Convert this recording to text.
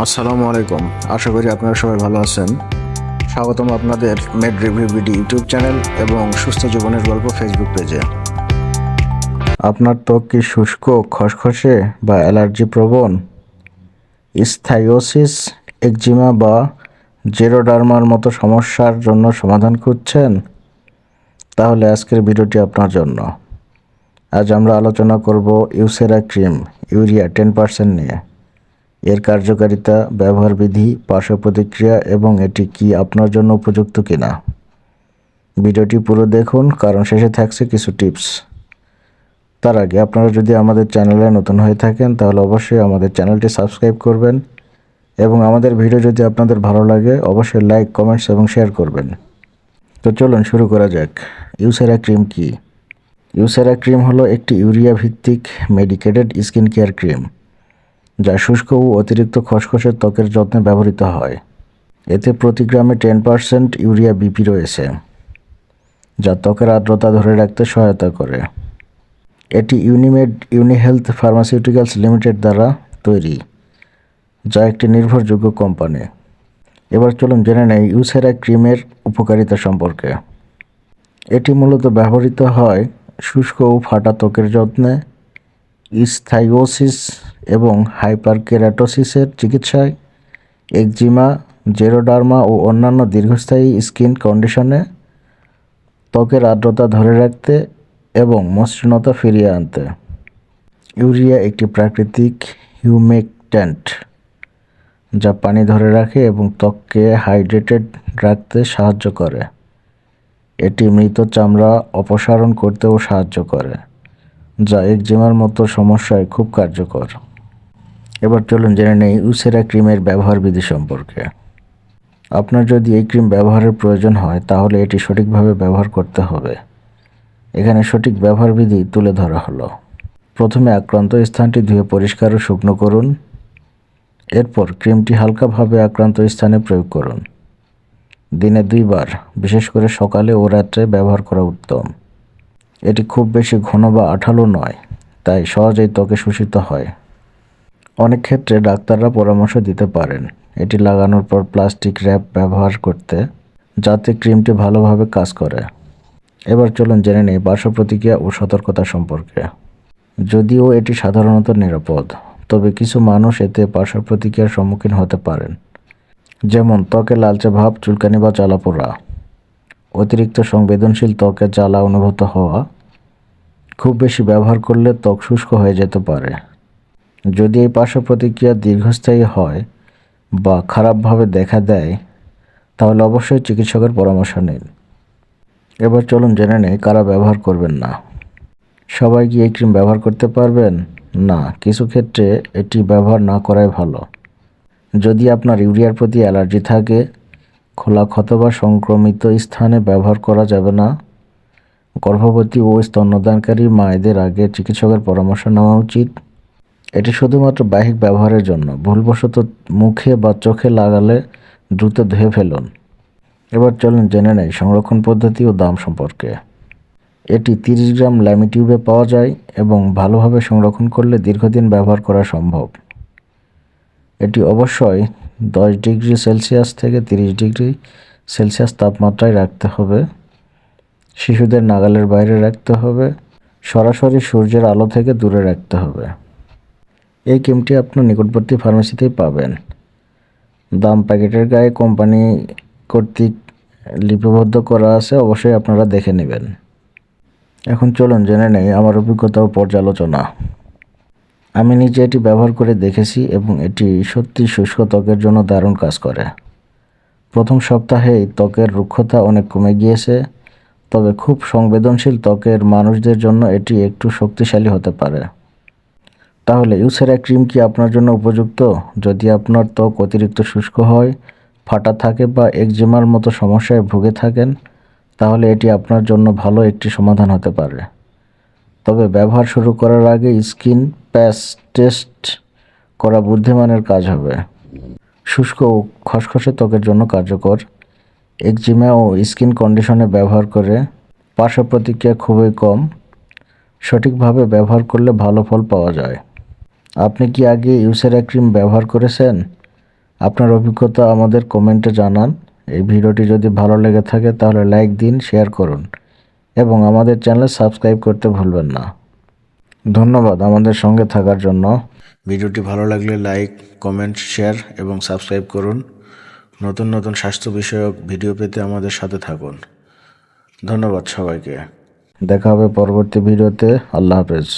আসসালামু আলাইকুম। আশা করি আপনারা সবাই ভালো আছেন। স্বাগতম আপনাদের Med Review BD YouTube channel এবং সুস্থ জীবনের গল্প ফেসবুক পেজে। আপনার ত্বক কি শুষ্ক, খসখসে বা অ্যালার্জি প্রবণ স্থায়োসিস একজিমা বা জেরোডার্মার মতো সমস্যার জন্য সমাধান খুঁজছেন? তাহলে আজকের ভিডিওটি আপনার জন্য। আজ আমরা আলোচনা করব ইউসেরা ক্রিম, ইউরিয়া টেন পার্সেন্ট নিয়ে। এর কার্যকারিতা, ব্যবহার বিধি পার্শ্ব প্রতিক্রিয়া এবং এটি কি আপনার জন্য উপযুক্ত কিনা? ভিডিওটি পুরো দেখুন, কারণ শেষে থাকছে কিছু টিপস। তার আগে আপনারা যদি আমাদের চ্যানেলে নতুন হয়ে থাকেন, তাহলে অবশ্যই আমাদের চ্যানেলটি সাবস্ক্রাইব করবেন এবং আমাদের ভিডিও যদি আপনাদের ভালো লাগে, অবশ্যই লাইক, কমেন্টস এবং শেয়ার করবেন। তো চলুন শুরু করা যাক। ইউসেরা ক্রিম কি? ইউসেরা ক্রিম হলো একটি ইউরিয়া ভিত্তিক মেডিকেটেড স্কিন কেয়ার ক্রিম। যা শুষ্ক ও অতিরিক্ত খসখসে ত্বকের যত্নে ব্যবহৃত হয়। এতে প্রতি গ্রামে টেন পার্সেন্ট ইউরিয়া বিপি রয়েছে, যা ত্বকের আর্দ্রতা ধরে রাখতে সহায়তা করে। এটি ইউনিমেড ইউনিহেলথ ফার্মাসিউটিক্যালস লিমিটেড দ্বারা তৈরি, যা একটি নির্ভরযোগ্য কোম্পানি। এবার চলুন জেনে নেই ইউসেরা ক্রিমের উপকারিতা সম্পর্কে। এটি মূলত ব্যবহৃত হয় শুষ্ক ও ফাটা ত্বকের যত্নে ইসথাইওসিস এবং হাইপারকেরাটোসিসের চিকিৎসায় একজিমা, জেরোডার্মা ও অন্যান্য দীর্ঘস্থায়ী স্কিন কন্ডিশনে ত্বকের আর্দ্রতা ধরে রাখতে এবং মসৃণতা ফিরিয়ে আনতে। ইউরিয়া একটি প্রাকৃতিক হিউমেকট্যান্ট যা পানি ধরে রাখে এবং ত্বককে হাইড্রেটেড রাখতে সাহায্য করে। এটি মৃত চামড়া অপসারণ করতেও সাহায্য করে। যা একজিমার মতো সমস্যায় খুব কার্যকর। এবার চলুন জেনে নেই উসেরা ক্রিমের ব্যবহার বিধি সম্পর্কে। আপনার যদি এই ক্রিম ব্যবহারের প্রয়োজন হয়, তাহলে এটি সঠিকভাবে ব্যবহার করতে হবে। এখানে সঠিক ব্যবহার বিধি তুলে ধরা হলো। প্রথমে আক্রান্ত স্থানটি ধুয়ে পরিষ্কার ও শুকনো করুন। এরপর ক্রিমটি হালকাভাবে আক্রান্ত স্থানে প্রয়োগ করুন। দিনে দুইবার, বিশেষ করে সকালে ও রাত্রে ব্যবহার করা উত্তম। এটি খুব বেশি ঘন বা আঠালো নয়, তাই সহজেই ত্বকে শোষিত হয়। অনেক ক্ষেত্রে ডাক্তাররা পরামর্শ দিতে পারেন, এটি লাগানোর পর প্লাস্টিক র্যাপ ব্যবহার করতে, যাতে ক্রিমটি ভালোভাবে কাজ করে। এবার চলুন জেনে নেই পার্শ্ব প্রতিক্রিয়া ও সতর্কতা সম্পর্কে। যদিও এটি সাধারণত নিরাপদ, তবে কিছু মানুষ এতে পার্শ্ব প্রতিক্রিয়ার সম্মুখীন হতে পারেন। যেমন ত্বকে লালচে ভাব, চুলকানি বা জ্বালাপোড়া। অতিরিক্ত সংবেদনশীল ত্বকে জ্বালা অনুভূত হওয়া, খুব বেশি ব্যবহার করলে ত্বক শুষ্ক হয়ে যেতে পারে। যদি এই পার্শ্ব প্রতিক্রিয়া দীর্ঘস্থায়ী হয় বা খারাপভাবে দেখা দেয়, তাহলে অবশ্যই চিকিৎসকের পরামর্শ নিন। এবার চলুন জেনে নেই কারা ব্যবহার করবেন না। সবাই কি এই ক্রিম ব্যবহার করতে পারবেন? না, কিছু ক্ষেত্রে এটি ব্যবহার না করাই ভালো। যদি আপনার ইউরিয়ার প্রতি অ্যালার্জি থাকে খোলা ক্ষত বা সংক্রমিত স্থানে ব্যবহার করা যাবে না। গর্ভবতী ও স্তন্যদানকারী মায়েদের আগে চিকিৎসকের পরামর্শ নেওয়া উচিত। এটি শুধুমাত্র বাহিক ব্যবহারের জন্য, ভুলবশত মুখে বা চোখে লাগালে দ্রুত ধুয়ে ফেলুন। এবার চলুন জেনে নেই সংরক্ষণ পদ্ধতি ও দাম সম্পর্কে। এটি তিরিশ গ্রাম ল্যামিটিউবে পাওয়া যায় এবং ভালোভাবে সংরক্ষণ করলে দীর্ঘদিন ব্যবহার করা সম্ভব। এটি অবশ্যই দশ ডিগ্রি সেলসিয়াস থেকে তিরিশ ডিগ্রি সেলসিয়াস তাপমাত্রায় রাখতে হবে। শিশুদের নাগালের বাইরে রাখতে হবে। সরাসরি সূর্যের আলো থেকে দূরে রাখতে হবে। এই ক্রিমটি আপনার নিকটবর্তী ফার্মেসিতেই পাবেন। দাম প্যাকেটের গায়ে কোম্পানি কর্তৃক লিপিবদ্ধ করা আছে, অবশ্যই আপনারা দেখে নেবেন। এখন চলুন জেনে নেই আমার অভিজ্ঞতা ও পর্যালোচনা। আমি নিজে এটি ব্যবহার করে দেখেছি এবং এটি সত্যি শুষ্ক ত্বকের জন্য দারুণ কাজ করে। প্রথম সপ্তাহেই ত্বকের রুক্ষতা অনেক কমে গিয়েছে, তবে খুব সংবেদনশীল ত্বকের মানুষদের জন্য এটি একটু শক্তিশালী হতে পারে। তাহলে ইউসেরা ক্রিম কি আপনার জন্য উপযুক্ত? যদি আপনার ত্বক অতিরিক্ত শুষ্ক হয়, ফাটা থাকে বা একজিমার মতো সমস্যায় ভুগে থাকেন, তাহলে এটি আপনার জন্য ভালো একটি সমাধান হতে পারে। তবে ব্যবহার শুরু করার আগে স্কিন প্যাচ টেস্ট করা বুদ্ধিমানের কাজ হবে। শুষ্ক ও খসখসে ত্বকের জন্য কার্যকর। একজিমা ও স্কিন কন্ডিশনে ব্যবহার করে। পার্শ্ব প্রতিক্রিয়া খুবই কম। সঠিকভাবে ব্যবহার করলে ভালো ফল পাওয়া যায়। আপনি কি আগে ইউসেরা ক্রিম ব্যবহার করেছেন? আপনার অভিজ্ঞতা আমাদের কমেন্টে জানান। এই ভিডিওটি যদি ভালো লেগে থাকে তাহলে লাইক দিন, শেয়ার করুন। এবং আমাদের চ্যানেল সাবস্ক্রাইব করতে ভুলবেন না। ধন্যবাদ আমাদের সঙ্গে থাকার জন্য। ভিডিওটি ভালো লাগলে লাইক কমেন্ট শেয়ার এবং সাবস্ক্রাইব করুন। নতুন নতুন স্বাস্থ্য বিষয়ক ভিডিও পেতে আমাদের সাথে থাকুন। ধন্যবাদ সবাইকে। দেখা হবে পরবর্তী ভিডিওতে। আল্লাহ হাফেজ।